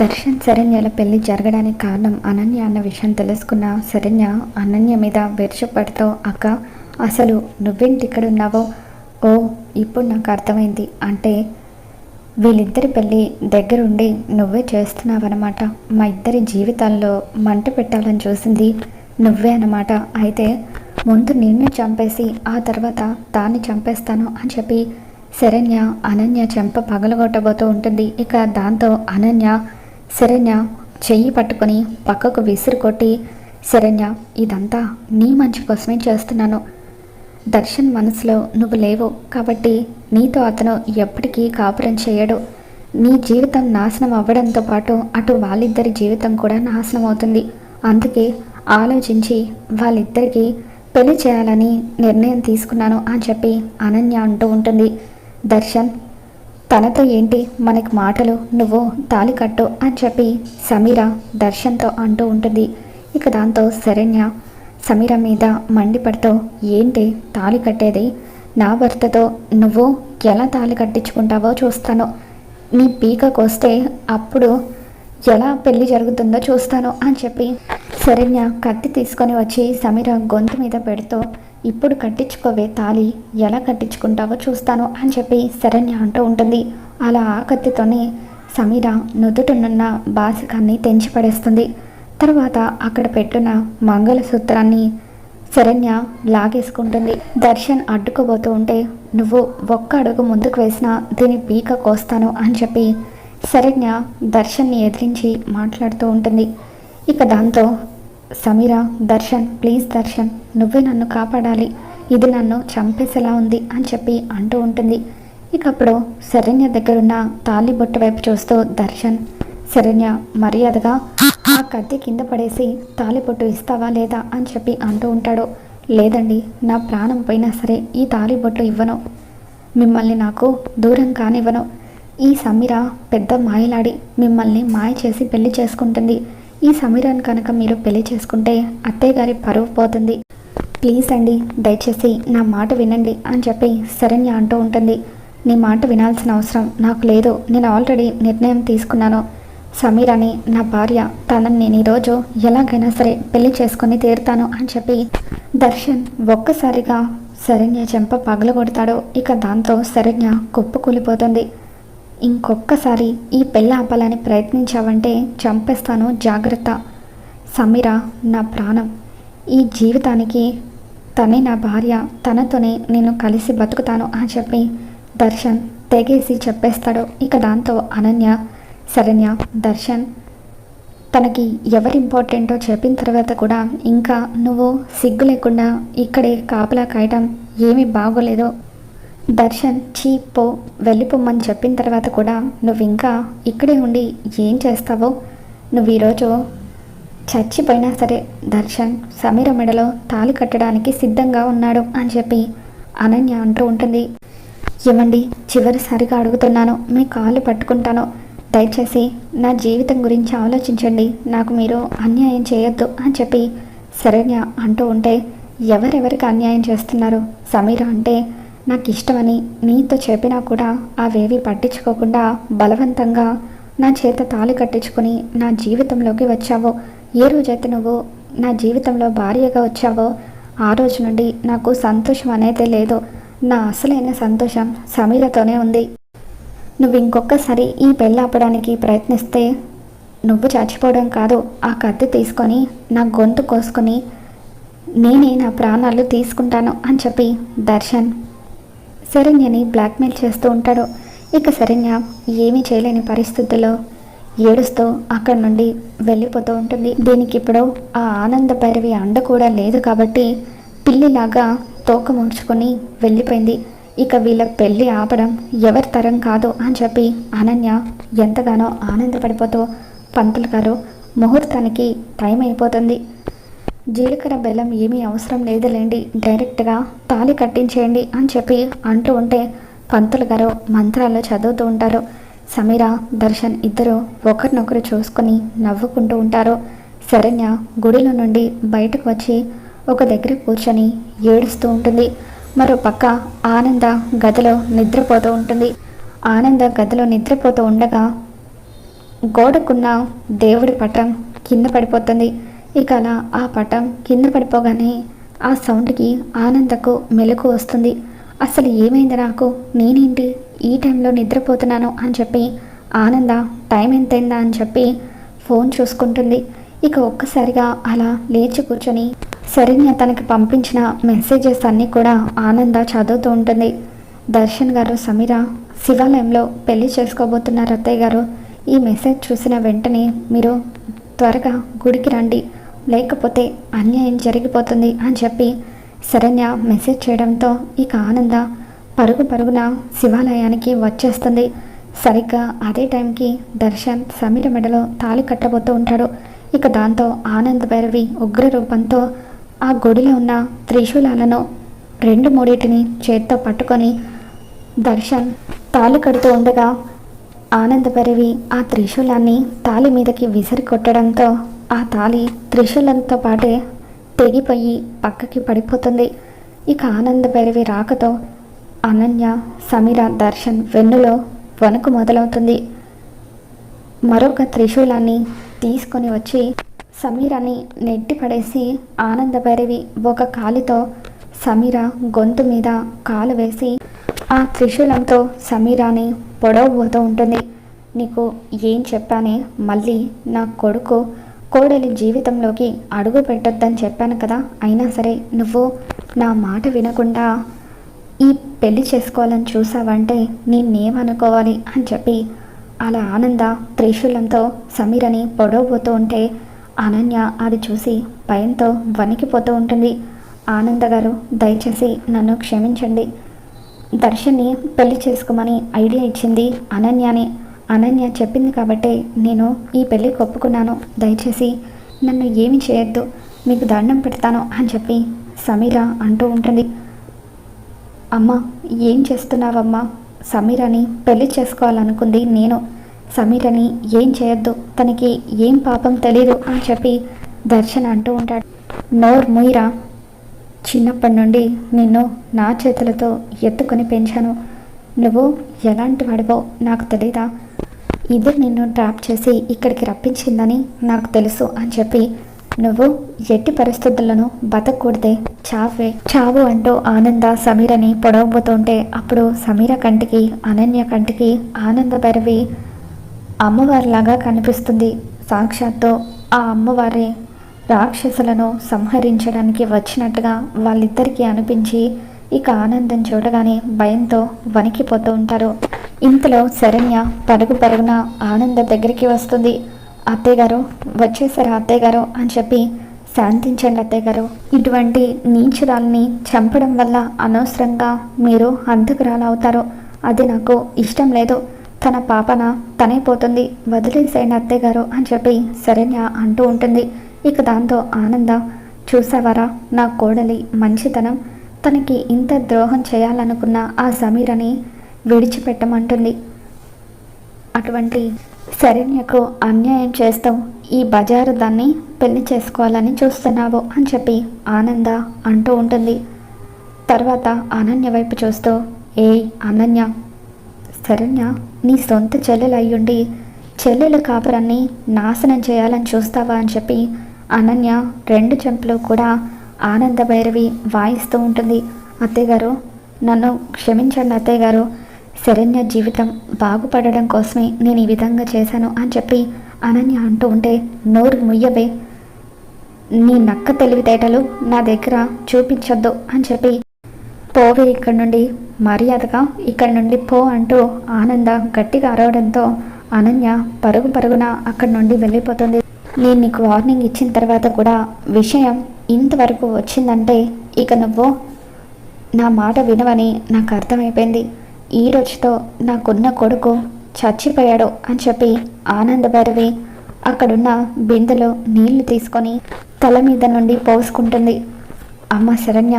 దర్శన్ శరణ్యల పెళ్ళి జరగడానికి కారణం అనన్య అన్న విషయం తెలుసుకున్న శరణ్య అనన్య మీద విరుచుపడుతూ అక్క అసలు నువ్వేంటి ఇక్కడ ఉన్నావో? ఓ ఇప్పుడు నాకు అర్థమైంది. అంటే వీళ్ళిద్దరి పెళ్ళి దగ్గరుండి నువ్వే చేస్తున్నావన్నమాట. మా ఇద్దరి జీవితాల్లో మంట పెట్టాలని చూసింది నువ్వే అన్నమాట. అయితే ముందు నిన్ను చంపేసి ఆ తర్వాత దాన్ని చంపేస్తాను అని చెప్పి శరణ్య అనన్య చెంప పగలగొట్టబోతూ ఉంటుంది. ఇక దాంతో అనన్య శరణ్య చెయ్యి పట్టుకొని పక్కకు విసిరు కొట్టి శరణ్య ఇదంతా నీ మంచి కోసమే చేస్తున్నాను. దర్శన్ మనసులో నువ్వు లేవు కాబట్టి నీతో అతను ఎప్పటికీ కాపురం చేయడు. నీ జీవితం నాశనం అవ్వడంతో పాటు అటు వాళ్ళిద్దరి జీవితం కూడా నాశనం అవుతుంది. అందుకే ఆలోచించి వాళ్ళిద్దరికీ పెళ్ళి చేయాలని నిర్ణయం తీసుకున్నాను అని చెప్పి అనన్య అంటూ ఉంటుంది. దర్శన్ తనతో ఏంటి? మనకి మాటలు నువ్వు తాలి కట్టు అని చెప్పి సమీర దర్శన్తో అంటూ ఉంటుంది. ఇక దాంతో శరణ్య సమీర మీద మండిపడుతూ ఏంటి తాళి కట్టేది? నా భర్తతో నువ్వు ఎలా తాళి కట్టించుకుంటావో చూస్తాను. నీ పీక కోస్తే అప్పుడు ఎలా పెళ్ళి జరుగుతుందో చూస్తాను అని చెప్పి శరణ్య కత్తి తీసుకొని వచ్చి సమీర గొంతు మీద పెడుతూ ఇప్పుడు కట్టించుకోవే తాళి ఎలా కట్టించుకుంటావో చూస్తాను అని చెప్పి శరణ్య అంటూ ఉంటుంది. అలా ఆ కత్తితోనే సమీర నుదుటనున్న బాసికాన్ని తెంచి పడేస్తుంది. తర్వాత అక్కడ పెట్టిన మంగళసూత్రాన్ని శరణ్య లాగేసుకుంటుంది. దర్శన్ అడ్డుకోబోతూ ఉంటే నువ్వు ఒక్క అడుగు ముందుకు వేసినా దీని పీక కోస్తాను అని చెప్పి శరణ్య దర్శన్ని ఎదిరించి మాట్లాడుతూ ఉంటుంది. ఇక దాంతో సమీర దర్శన్ ప్లీజ్ దర్శన్ నువ్వే నన్ను కాపాడాలి. ఇది నన్ను చంపేసేలా ఉంది అని చెప్పి అంటూ ఉంటుంది. ఇక అప్పుడు శరణ్య దగ్గరున్న తాళి బొట్టు వైపు చూస్తూ దర్శన్ శరణ్య మర్యాదగా ఆ కత్తి కింద పడేసి తాళిబొట్టు ఇస్తావా లేదా? అని చెప్పి అంటూ ఉంటాడు. లేదండి నా ప్రాణం పోయినా సరే ఈ తాళిబొట్టు ఇవ్వను. మిమ్మల్ని నాకు దూరం కానివ్వను. ఈ సమీర పెద్ద మాయలాడి మిమ్మల్ని మాయ చేసి పెళ్ళి చేసుకుంటుంది. ఈ సమీరాన్ని కనుక మీరు పెళ్ళి చేసుకుంటే అత్తయ్య గారి పరువు పోతుంది. ప్లీజ్ అండి దయచేసి నా మాట వినండి అని చెప్పి శరణ్య అంటూ ఉంటుంది. నీ మాట వినాల్సిన అవసరం నాకు లేదు. నేను ఆల్రెడీ నిర్ణయం తీసుకున్నాను. సమీర్ అని నా భార్య తనని నేను ఈరోజు ఎలాగైనా సరే పెళ్ళి చేసుకుని తీరుతాను అని చెప్పి దర్శన్ ఒక్కసారిగా శరణ్య చెంప పగలగొడతాడు. ఇక దాంతో శరణ్య కుప్పకూలిపోతుంది. ఇంకొక్కసారి ఈ పెళ్ళి ఆపాలని ప్రయత్నించావంటే చంపేస్తాను జాగ్రత్త. సమీర నా ప్రాణం. ఈ జీవితానికి తనే నా భార్య తనతోనే నేను కలిసి బతుకుతాను అని చెప్పి దర్శన్ తెగేసి చెప్పేస్తాడు. ఇక దాంతో అనన్య శరణ్య దర్శన్ తనకి ఎవరు ఇంపార్టెంటో చెప్పిన తర్వాత కూడా ఇంకా నువ్వు సిగ్గు లేకుండా ఇక్కడే కాపలా కాయటం ఏమీ బాగోలేదు. దర్శన్ చీ పో వెళ్ళిపోమ్మని చెప్పిన తర్వాత కూడా నువ్వు ఇంకా ఇక్కడే ఉండి ఏం చేస్తావో? నువ్వు ఈరోజు చచ్చిపోయినా సరే దర్శన్ సమీర మెడలో తాళి కట్టడానికి సిద్ధంగా ఉన్నాడు అని చెప్పి అనన్య అంటూ ఉంటుంది. ఏమండి చివరిసారిగా అడుగుతున్నాను మీ కాళ్ళు పట్టుకుంటాను. దయచేసి నా జీవితం గురించి ఆలోచించండి నాకు మీరు అన్యాయం చేయొద్దు అని చెప్పి శరణ్య అంటూ ఉంటే ఎవరెవరికి అన్యాయం చేస్తున్నారు? సమీర అంటే నాకు ఇష్టమని నీతో చెప్పినా కూడా అవేవి పట్టించుకోకుండా బలవంతంగా నా చేత తాళి కట్టించుకొని నా జీవితంలోకి వచ్చావో ఏ రోజైతే నువ్వు నా జీవితంలో భార్యగా వచ్చావో ఆ రోజు నుండి నాకు సంతోషం అనేది లేదు. నా అసలైన సంతోషం సమీరతోనే ఉంది. నువ్వు ఇంకొకసారి ఈ పెళ్ళి ఆపడానికి ప్రయత్నిస్తే నువ్వు చచ్చిపోవడం కాదు. ఆ కత్తి తీసుకొని నా గొంతు కోసుకొని నేనే నా ప్రాణాలు తీసుకుంటాను అని చెప్పి దర్శన్ శరణ్యని బ్లాక్మెయిల్ చేస్తూ ఉంటాడు. ఇక శరణ్య ఏమీ చేయలేని పరిస్థితుల్లో ఏడుస్తూ అక్కడి నుండి వెళ్ళిపోతూ ఉంటుంది. దీనికి ఇప్పుడు ఆ ఆనంద భైరవి అండ కూడా లేదు కాబట్టి పిల్లిలాగా తోక ముంచుకొని వెళ్ళిపోయింది. ఇక వీళ్ళ పెళ్ళి ఆపడం ఎవరి తరం కాదు అని చెప్పి అనన్య ఎంతగానో ఆనందపడిపోతూ పంతులు గారు ముహూర్తానికి టైం అయిపోతుంది. జీలకర్ర బెల్లం ఏమీ అవసరం లేదులేండి. డైరెక్ట్గా తాళి కట్టించేయండి అని చెప్పి అంటూ ఉంటే పంతులు గారు మంత్రాలు చదువుతూ ఉంటారు. సమీర దర్శన్ ఇద్దరు ఒకరినొకరు చూసుకొని నవ్వుకుంటూ ఉంటారు. శరణ్య గుడిలో నుండి బయటకు వచ్చి ఒక దగ్గర కూర్చొని ఏడుస్తూ ఉంటుంది. మరో పక్క ఆనంద గదిలో నిద్రపోతూ ఉంటుంది. ఆనంద గదిలో నిద్రపోతూ ఉండగా గోడకున్న దేవుడి పటం కింద పడిపోతుంది. ఇక అలా ఆ పటం కింద పడిపోగానే ఆ సౌండ్కి ఆనందకు మెలకు వస్తుంది. అసలు ఏమైంది నాకు? నేనేంటి? ఈ టైంలో నిద్రపోతున్నాను అని చెప్పి ఆనంద టైం ఎంతైందా అని చెప్పి ఫోన్ చూసుకుంటుంది. ఇక ఒక్కసారిగా అలా లేచి కూర్చొని శరణ్య తనకి పంపించిన మెసేజెస్ అన్నీ కూడా ఆనంద చదువుతూ ఉంటుంది. దర్శన్ గారు సమీర శివాలయంలో పెళ్ళి చేసుకోబోతున్నారు అత్తయ్య గారు. ఈ మెసేజ్ చూసిన వెంటనే మీరు త్వరగా గుడికి రండి. లేకపోతే అన్యాయం జరిగిపోతుంది అని చెప్పి శరణ్య మెసేజ్ చేయడంతో ఇక ఆనంద పరుగు పరుగున శివాలయానికి వచ్చేస్తుంది. సరిగ్గా అదే టైంకి దర్శన్ సమీర మెడలో తాళి కట్టబోతూ ఉంటాడు. ఇక దాంతో ఆనంద్ భైరవి ఉగ్ర రూపంతో ఆ గుడిలో ఉన్న త్రిశూలాలను రెండు మూడింటిని చేత్తో పట్టుకొని దర్శన్ తాళి కడుతూ ఉండగా ఆనందభరివి ఆ త్రిశూలాన్ని తాళి మీదకి విసిరి కొట్టడంతో ఆ తాళి త్రిశూలంతో పాటే తెగిపోయి పక్కకి పడిపోతుంది. ఇక ఆనందభైరవి రాకతో అనన్య సమీర దర్శన్ వెన్నులో వణుకు మొదలవుతుంది. మరొక త్రిశూలాన్ని తీసుకొని వచ్చి సమీరాని నెట్టి పడేసి ఆనందభైరవి ఒక కాలితో సమీర గొంతు మీద కాలు వేసి ఆ త్రిశూలంతో సమీరాని పొడవబోతూ ఉంటుంది. నీకు ఏం చెప్పానే మళ్ళీ నా కొడుకు కోడలి జీవితంలోకి అడుగు పెట్టొద్దని చెప్పాను కదా. అయినా సరే నువ్వు నా మాట వినకుండా ఈ పెళ్ళి చేసుకోవాలని చూసావంటే నేనేమనుకోవాలి అని చెప్పి అలా ఆనంద త్రిశూలంతో సమీరని పొడవబోతూ ఉంటే అనన్య అది చూసి భయంతో వణికిపోతూ ఉంటుంది. ఆనంద గారు దయచేసి నన్ను క్షమించండి. దర్శన్ని పెళ్ళి చేసుకోమని ఐడియా ఇచ్చింది అనన్యని. అనన్య చెప్పింది కాబట్టే నేను ఈ పెళ్ళికి ఒప్పుకున్నాను దయచేసి నన్ను ఏమి చేయొద్దు. మీకు దండం పెడతాను అని చెప్పి సమీర అంటూ ఉంటుంది. అమ్మ ఏం చేస్తున్నావమ్మా? సమీరని పెళ్ళి చేసుకోవాలనుకుంది నేను. సమీరని ఏం చేయొద్దు. తనకి ఏం పాపం తెలీదు అని చెప్పి దర్శన్ అంటూ ఉంటాడు. నోర్ ముయిరా చిన్నప్పటి నుండి నిన్ను నా చేతులతో ఎత్తుకొని పెంచాను. నువ్వు ఎలాంటి వాడివో నాకు తెలీదా? ఇదే నిన్ను ట్రాప్ చేసి ఇక్కడికి రప్పించిందని నాకు తెలుసు అని చెప్పి నువ్వు ఎట్టి పరిస్థితులను బతకూడదే. చావే. చావు అంటూ ఆనంద సమీరని పొడవబోతుంటే అప్పుడు సమీర కంటికి అనన్య కంటికి ఆనంద భైరవి అమ్మవారిలాగా కనిపిస్తుంది. సాక్షాత్తు ఆ అమ్మవారి రాక్షసులను సంహరించడానికి వచ్చినట్టుగా వాళ్ళిద్దరికీ అనిపించి ఇక ఆనందం చూడగానే భయంతో వణికిపోతూ ఉంటారు. ఇంతలో శరణ్య పరుగు పరుగున ఆనంద దగ్గరికి వస్తుంది. అత్తయ్య గారు వచ్చేసారు అత్తయ్య గారు అని చెప్పి శాంతించండి అత్తయ్య గారు ఇటువంటి నీచురాల్ని చంపడం వల్ల అనవసరంగా మీరు అంతకురాలవుతారు అది నాకు ఇష్టం లేదు. తన పాపన తనే పోతుంది. వదిలేసేయండి అత్తయ్య గారు అని చెప్పి శరణ్య అంటూ ఉంటుంది. ఇక దాంతో ఆనంద చూసావరా నా కోడలి మంచితనం. తనకి ఇంత ద్రోహం చేయాలనుకున్న ఆ సమీరని విడిచిపెట్టమంటుంది. అటువంటి శరణ్యకు అన్యాయం చేస్తూ ఈ బజారు దాన్ని పెళ్ళి చేసుకోవాలని చూస్తున్నావు అని చెప్పి ఆనంద అంటూ ఉంటుంది. తర్వాత అనన్య వైపు చూస్తూ ఏ అనన్య శరణ్య నీ సొంత చెల్లెలు అయ్యుండి చెల్లెల కాపురాన్ని నాశనం చేయాలని చూస్తావా? అని చెప్పి అనన్య రెండు చెంపులు కూడా ఆనంద భైరవి వాయిస్తూ ఉంటుంది. అత్తయ్యగారు నన్ను క్షమించండి అత్తయ్యగారు శరణ్య జీవితం బాగుపడడం కోసమే నేను ఈ విధంగా చేశాను అని చెప్పి అనన్య అంటూ ఉంటే నోరు ముయ్యవే. నీ నక్క తెలివితేటలు నా దగ్గర చూపించొద్దు అని చెప్పి పోవే ఇక్కడి నుండి. మర్యాదగా ఇక్కడి నుండి పో అంటూ ఆనంద గట్టిగా అరవడంతో అనన్య పరుగు పరుగున అక్కడి నుండి వెళ్ళిపోతుంది. నేను నీకు వార్నింగ్ ఇచ్చిన తర్వాత కూడా విషయం ఇంతవరకు వచ్చిందంటే ఇక నువ్వు నా మాట వినవని నాకు అర్థమైపోయింది. ఈ రోజుతో నాకున్న కొడుకు చచ్చిపోయాడు అని చెప్పి ఆనందభైరవి అక్కడున్న బిందెలో నీళ్ళు తీసుకొని తల మీద నుండి పోసుకుంటుంది. అమ్మ శరణ్య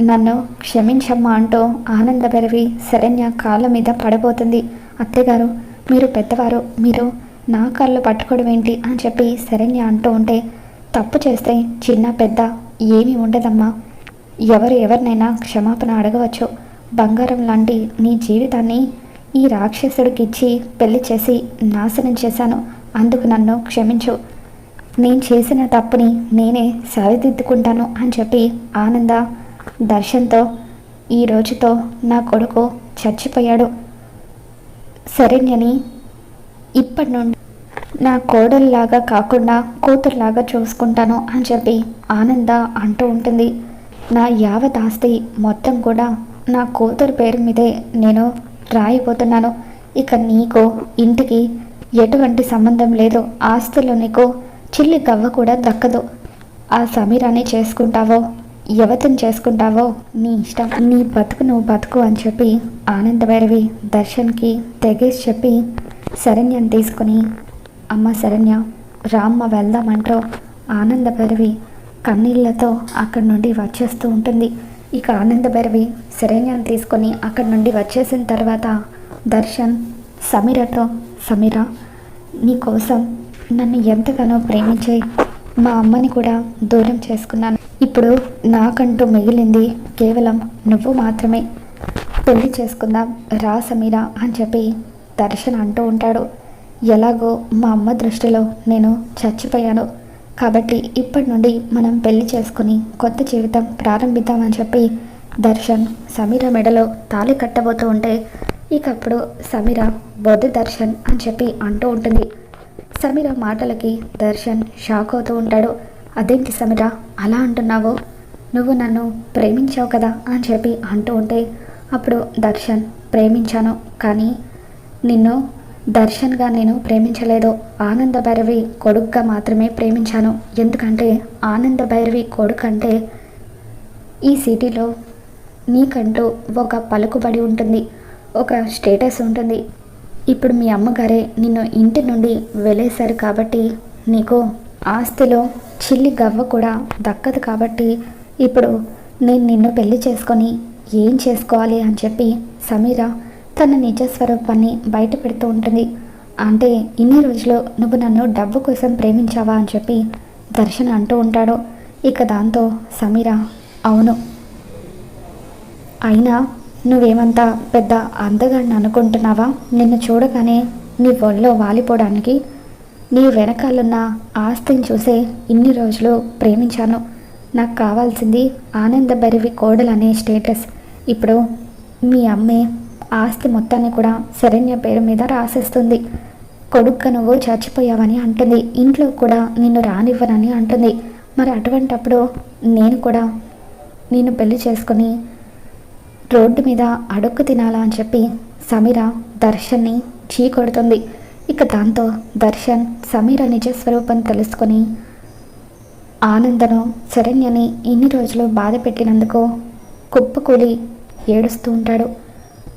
నన్ను క్షమించమ్మా అంటూ ఆనందభైరవి శరణ్య కాళ్ళ మీద పడబోతుంది. అత్తగారు మీరు పెద్దవారు మీరు నా కాళ్ళు పట్టుకోవడం ఏంటి అని చెప్పి శరణ్య అంటూ ఉంటే తప్పు చేస్తే చిన్న పెద్ద ఏమీ ఉండదమ్మా. ఎవరు ఎవరినైనా క్షమాపణ అడగవచ్చు. బంగారం లాంటి నీ జీవితాన్ని ఈ రాక్షసుడికి ఇచ్చి పెళ్ళి చేసి నాశనం చేశాను. అందుకు నన్ను క్షమించు. నేను చేసిన తప్పుని నేనే సరిదిద్దుకుంటాను అని చెప్పి ఆనంద దర్శన్తో ఈ రోజుతో నా కొడుకు చచ్చిపోయాడు. శరణ్యని ఇప్పటి నుండి నా కోడల్లాగా కాకుండా కూతురులాగా చూసుకుంటాను అని చెప్పి ఆనంద అంటూ ఉంటుంది. నా యావత్ ఆస్తి మొత్తం కూడా నా కూతురు పేరు మీదే నేను రాయిపోతున్నాను. ఇక నీకు ఇంటికి ఎటువంటి సంబంధం లేదు. ఆస్తులు నీకు చిల్లి గవ్వ కూడా దక్కదు. ఆ సమీరాన్ని చేసుకుంటావో యువతను చేసుకుంటావో నీ ఇష్టం. నీ బతుకు నువ్వు బతుకు అని చెప్పి ఆనందభైరవి దర్శన్కి తెగేసి చెప్పి శరణ్యం తీసుకుని అమ్మ శరణ్య రామ్మ వెళ్దామంటూ ఆనందభైరవి కన్నీళ్ళతో అక్కడి నుండి వచ్చేస్తూ ఉంటుంది. ఇక ఆనందభైరవి శరణ్యం తీసుకొని అక్కడి నుండి వచ్చేసిన తర్వాత దర్శన్ సమీరతో సమీర నీకోసం నన్ను ఎంతగానో ప్రేమించే మా అమ్మని కూడా దూరం చేసుకున్నాను. ఇప్పుడు నాకంటూ మిగిలింది కేవలం నువ్వు మాత్రమే. పెళ్ళి చేసుకుందాం రా సమీర అని చెప్పి దర్శన్ అంటూ ఉంటాడు. ఎలాగో మా అమ్మ దృష్టిలో నేను చచ్చిపోయాను. కాబట్టి ఇప్పటి నుండి మనం పెళ్ళి చేసుకుని కొత్త జీవితం ప్రారంభిద్దామని చెప్పి దర్శన్ సమీర మెడలో తాళి కట్టబోతూ ఉంటే ఇకప్పుడు సమీర వద్దు దర్శన్ అని చెప్పి అంటూ ఉంటుంది. సమీర మాటలకి దర్శన్ షాక్ అవుతూ ఉంటాడు. అదేంటి సమీర అలా అంటున్నావు? నువ్వు నన్ను ప్రేమించావు కదా అని చెప్పి అంటూ ఉంటే అప్పుడు దర్శన్ ప్రేమించాను కానీ నిన్ను దర్శన్గా నేను ప్రేమించలేదు. ఆనంద భైరవి కొడుకుగా మాత్రమే ప్రేమించాను. ఎందుకంటే ఆనంద భైరవి కొడుకు అంటే ఈ సిటీలో నీకంటూ ఒక పలుకుబడి ఉంటుంది ఒక స్టేటస్ ఉంటుంది. ఇప్పుడు మీ అమ్మగారే నిన్ను ఇంటి నుండి వెళ్ళేశారు కాబట్టి నీకు ఆస్తిలో చిల్లి గవ్వ కూడా దక్కదు కాబట్టి ఇప్పుడు నేను నిన్ను పెళ్ళి చేసుకొని ఏం చేసుకోవాలి అని చెప్పి సమీరా తన నిజ స్వరూపాన్ని బయట పెడుతూ ఉంటుంది. అంటే ఇన్ని రోజులు నువ్వు నన్ను డబ్బు కోసం ప్రేమించావా అని చెప్పి దర్శన్ అంటూ ఉంటాడు. ఇక దాంతో సమీర అవును. అయినా నువ్వేమంతా పెద్ద అందగాడిని అనుకుంటున్నావా? నిన్ను చూడగానే నీ ఒళ్ళో వాలిపోవడానికి నీ వెనకాలన్న ఆస్తిని చూసే ఇన్ని రోజులు ప్రేమించాను. నాకు కావాల్సింది ఆనందభరివి కోడలు అనే స్టేటస్. ఇప్పుడు మీ అమ్మే ఆస్తి మొత్తాన్ని కూడా శరణ్య పేరు మీద రాసేస్తుంది. కొడుక్క నువ్వు చచ్చిపోయావని అంటుంది. ఇంట్లో కూడా నిన్ను రానివ్వనని అంటుంది. మరి అటువంటప్పుడు నేను కూడా నేను పెళ్ళి చేసుకొని రోడ్డు మీద అడుక్కు తినాలా అని చెప్పి సమీర దర్శన్ని చీ కొడుతుంది. ఇక దాంతో దర్శన్ సమీర నిజస్వరూపం తెలుసుకొని ఆనందను శరణ్యని ఇన్ని రోజులు బాధ పెట్టినందుకు కుప్పకూలి ఏడుస్తూ ఉంటాడు.